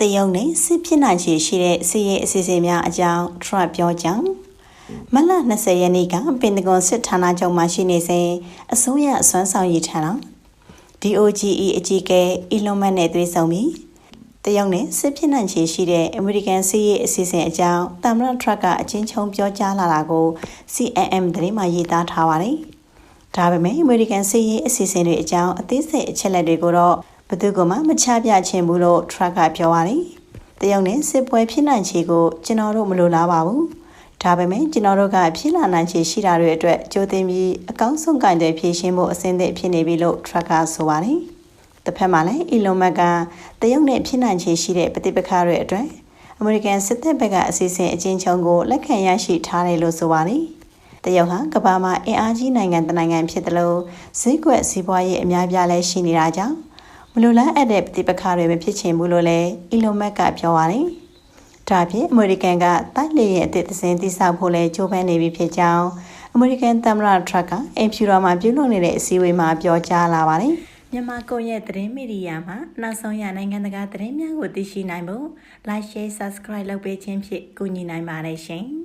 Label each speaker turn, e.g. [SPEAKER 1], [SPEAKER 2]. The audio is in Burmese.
[SPEAKER 1] တရုံနဲ့စစ်ဖြစ်နိုင်ခြေရှိတဲ့စစ်ရေးအစီအစဉ်များအကြောင်း Trump ပြောကြောင်းမလ20ရက်နေ့ကပင်တဂွန်စစ်ဌာနချုပ်မှာရှိနေစဉ်အစိုးရအစွမ်းဆောင်ရည်ထံတော် DOGE အကြီးအကဲ Elon Musk နဲ့တွေ့ဆုံပြီးတရုတ်နဲ့စစ်ဖြစ်နိုင်ခြေရှိတဲ့အမေရိကန်စစ်ရေးအစီအစဉ်အကြောင်းတမရထရက်ကအချင်းချုံပြောကြားလာတာကို CNN သတင်းမှာရေးသားထားပါတယ်။ဒါပေမဲ့အမေရိကန်စစ်ရေးအစီအစဉ်တွေအကြောင်းအသေးစိတ်အချက်လက်တွေကိုတော့ဘယ် သူကမှမချပြချင်ဘူးလို့ Truck ကပြောပါတယ်။တရုတ်နဲ့စစ်ပွဲဖြစ်နိုင်ခြေကိုကျွန်တော်တို့မလိုလားပါဘူး။ဒါပေမဲ့ကျွန်တော်တို့ကဖြစ်လာနိုင်ခြေရှိတာတွေအတွက်ကြိုတင်ပြီးအကောင်းဆုံးကင်တွေဖြည့်ရှင်းဖို့အဆင်သင့်ဖြစ်နေပြီလို့ Truck ကဆိုပါတယ်။တစ်ဖက်မှာလည်း Elon Musk ကတရုတ်နဲ့ဖြစ်နိုင်ခြေရှိတဲ့ပဋိပက္ခတွေအတွက်အမေရိကန်စစ်တပ်ဘက်ကအစီအစဉ်အချင်းချုပ်ကိုလက်ခံရရှိထားတယ်လို့ဆိုပါတယ်။တရုတ်ဟာကမ္ဘာမှာအင်အားကြီးနိုင်ငံတစ်နိုင်ငံဖြစ်တယ်လို့ဈေးကွက်စီးပွားရေးအများပြားလဲရှိနေတာကြောင့် မလိုလားအပ်တဲ့ပဋိပက္ခတွေမဖြစ်ချင်ဘူးလို့လည်း Elon Musk ကပြောပါတယ်။ဒါပြင်အမေရိကန်ကတိုက်လေရဲ့အသစ်သစင်းတိစောက်ဖို့လဲကြိုးပမ်းနေပြီဖြစ်ကြောင်းအမေရိကန်သမ္မတထရက်ကအင်ဖြူတော်မှာပြုလုပ်နေတဲ့အစည်းအဝေးမှာပြောကြားလာပါတယ်။မြန်မာကွန်ရက်သတင်းမီဒီယာမှာနောက်ဆုံးရနိုင်ငံတကာသတင်းများကိုသိရှိနိုင်ဖို့ Like Share Subscribe လုပ်ပေးခြင်းဖြင့်ကူညီနိုင်ပါတယ်ရှင်။